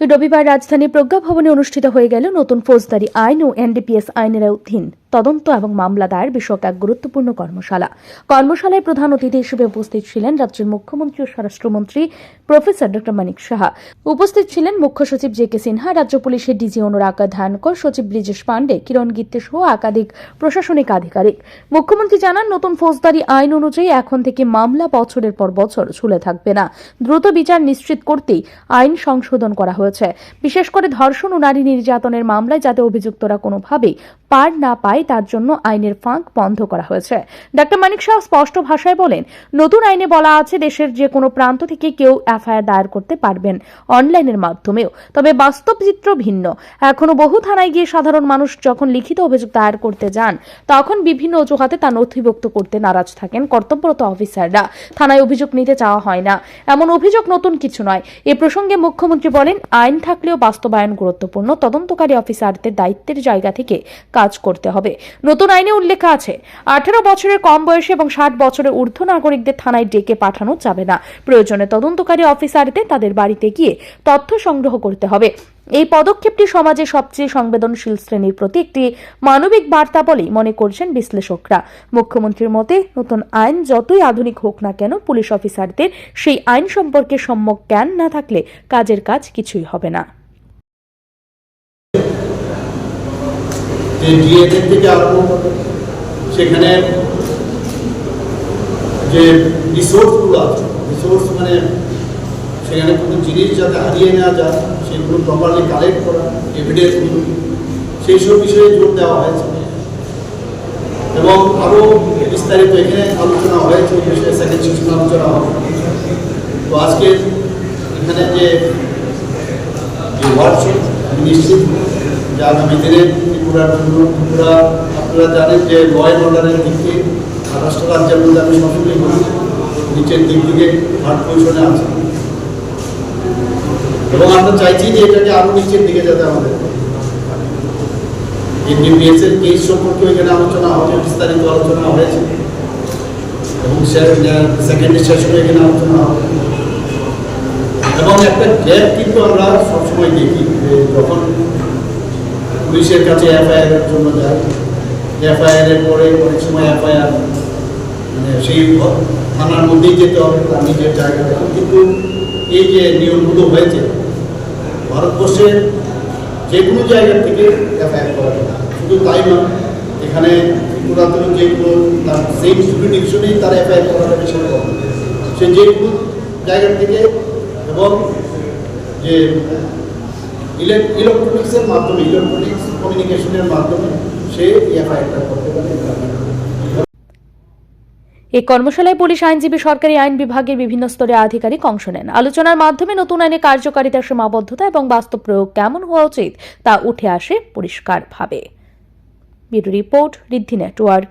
রবিবার রাজধানী প্রজ্ঞা ভবনে অনুষ্ঠিত হয়ে গেল নতুন ফৌজদারি আইন ও এনডিপিএস আইনের অধীন। তদন্ত এবং মামলা দায়ের বিষয়ক এক গুরুত্বপূর্ণ কর্মশালা। কর্মশালায় প্রধান অতিথি হিসেবে উপস্থিত ছিলেন রাজ্যের মুখ্যমন্ত্রী ও স্বরাষ্ট্রমন্ত্রী প্রফেসর ড মানিক সাহা। উপস্থিত ছিলেন মুখ্য সচিব জে কে সিনহা, রাজ্য পুলিশের ডিজি অনুরাগ ধানকর, সচিব ব্রিজেশ পান্ডে কিরণ গিত্তে সহ একাধিক প্রশাসনিক আধিকারিক। মুখ্যমন্ত্রী জানান, নতুন ফৌজদারি আইন অনুযায়ী এখন থেকে মামলা বছরের পর বছর ঝুলে থাকবে না। দ্রুত বিচার নিশ্চিত করতেই আইন সংশোধন করা হয়েছে। বিশেষ করে ধর্ষণ ও নারী নির্যাতনের মামলায় যাতে অভিযুক্তরা কোনোভাবেই পার না পায় তার জন্য আইনের ফাঁক বন্ধ করা হয়েছে। ডাক্তার মানিক শাহ স্পষ্ট ভাষায় বলেন, নতুন আইনে বলা আছে দেশের যে কোনো প্রান্ত থেকে কেউ এফআইআর দায়ের করতে পারবেন অনলাইনের মাধ্যমেও। তবে বাস্তব চিত্র ভিন্ন। এখনও বহু থানায় গিয়ে সাধারণ মানুষ যখন লিখিত অভিযোগ দায়ের করতে যান, তখন বিভিন্ন অজুহাতে তা নথিভুক্ত করতে নারাজ থাকেন কর্তব্যরত অফিসাররা। থানায় অভিযোগ নিতে চাওয়া হয় না। এমন অভিযোগ নতুন কিছু নয়। এ প্রসঙ্গে মুখ্যমন্ত্রী বলেন, আইন থাকলেও বাস্তবায়ন গুরুত্বপূর্ণ। তদন্তকারী অফিসারদের দায়িত্বের জায়গা থেকে কাজ করতে হবে। নতুন আইনে উল্লেখ আছে। আঠারো বছরের কম বয়সে এবং ষাট বছরের ঊর্ধ্ব নাগরিকদের থানায় ডেকে পাঠানো যাবে না। প্রয়োজনে তদন্তকারী অফিসারদের তাদের বাড়িতে গিয়ে তথ্য সংগ্রহ করতে হবে। এই পদক্ষেপটি সমাজে সবচেয়ে সংবেদনশীল শ্রেণির প্রতি একটি মানবিক বার্তা বলেই মনে করছেন বিশ্লেষকরা। মুখ্যমন্ত্রীর মতে, নতুন আইন যতই আধুনিক হোক না কেন, পুলিশ অফিসারদের সেই আইন সম্পর্কে সম্যক জ্ঞান না থাকলে কাজের কাজ কিছুই হবে না। যে ডিএনএ থেকে আরম্ভ করে, সেখানে যে রিসোর্সগুলো আছে রিসোর্স মানে সেখানে কোনো জিনিস যাতে হারিয়ে নেওয়া যায়, সেগুলো প্রপারলি কালেক্ট করা এভিডেন্সগুলো সেই সব বিষয়ে জোর দেওয়া হয়েছে। এবং আরও বিস্তারিত এখানে আলোচনা হয়েছে ওই বিষয়ে সেকেন্ড সেশন আলোচনা হবে। তো আজকে এখানে যে যে ওয়ার্কশপ নিশ্চিত যে আগামী দিনে ত্রিপুরার জন্য ত্রিপুরা। আপনারা জানেন যে ল অ্যান্ড অর্ডারের দিক মহারাষ্ট্র রাজ্যের মধ্যে আমি সবসময় বলি নিচের দিক থেকে থার্ড পজিশনে আছে। এবং আমরা চাইছি যে এটাকে আরও নিচের দিকে যাতে আমাদের এনডিপিএস এর কেস সম্পর্কে এখানে আলোচনা হবে, বিস্তারিত আলোচনা হয়েছে। এবং সেকেন্ড সেশনে এখানে আলোচনা হবে। এবং একটা গ্যাপ কিন্তু আমরা সবসময় দেখি যখন পুলিশের কাছে এফআইআর জন্য যায় এফআইআর এর পরে অনেক সময় এফআইআর মানে সেই থানার মধ্যেই যেতে হবে, তার নিজের জায়গা এখন কিন্তু এই যে নিয়মগুলো হয়েছে ভারতবর্ষের যে কোনো জায়গা থেকে এফআইআর করা যায়। শুধু তাই নয় এখানে ত্রিপুরাতেও যেগুলো তার সেম জুডিডিকশনেই তার এফআইআর করাটা বেশি সে যে কোনো জায়গা থেকে এবং যে ইলেকট্রনিক্সের মাধ্যমে ইলেকট্রনিক্স কমিউনিকেশনের মাধ্যমে সে এফআইআরটা করতে পারে। এই কর্মশালায় পুলিশ আইনজীবী, সরকারি আইন বিভাগের বিভিন্ন স্তরে আধিকারিক অংশ নেন। আলোচনার মাধ্যমে নতুন আইনে কার্যকারিতার সীমাবদ্ধতা এবং বাস্তব প্রয়োগ কেমন হওয়া উচিত তা উঠে আসে পরিষ্কারভাবে। Report, Riddhi network.